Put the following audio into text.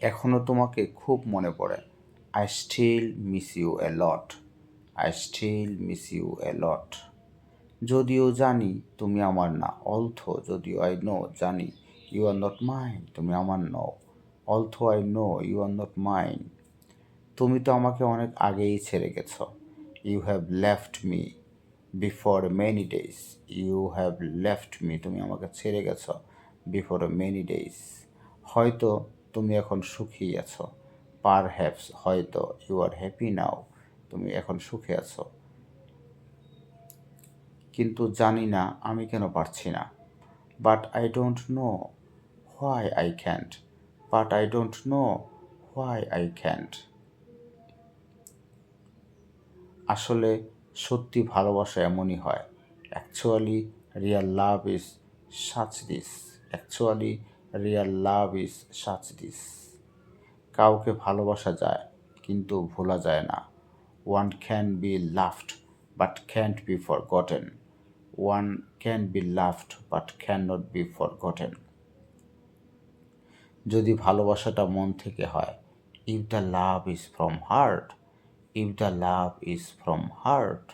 এখনও তোমাকে খুব মনে পড়ে। I still miss you a lot I still miss you a lot যদিও জানি তুমি আমার না অলথো যদিও আই নো জানি ইউ আর নট মাইন তুমি আমার নও। Although I know you are not mine তুমি তো আমাকে অনেক আগেই ছেড়ে গেছো। You have left me before many days you have left me তুমি আমাকে ছেড়ে গেছো বিফোর মেনি ডেজ হয়তো তুমি এখন সুখী আছো। পার হ্যাপস হয়তো ইউ আর হ্যাপি নাও তুমি এখন সুখে আছো। কিন্তু জানি না, আমি কেন পারছি না। But I don't know why I can't but I don't know why I can't আসলে সত্যি ভালোবাসা এমনই হয়। Actually real love is such this actually real love is such this. কাউকে ভালোবাসা যায়, কিন্তু ভোলা যায় না। One can be loved but can't be forgotten one can be loved but can not be forgotten যদি ভালোবাসাটা মন থেকে হয়, if the love is from heart, if the love is from heart.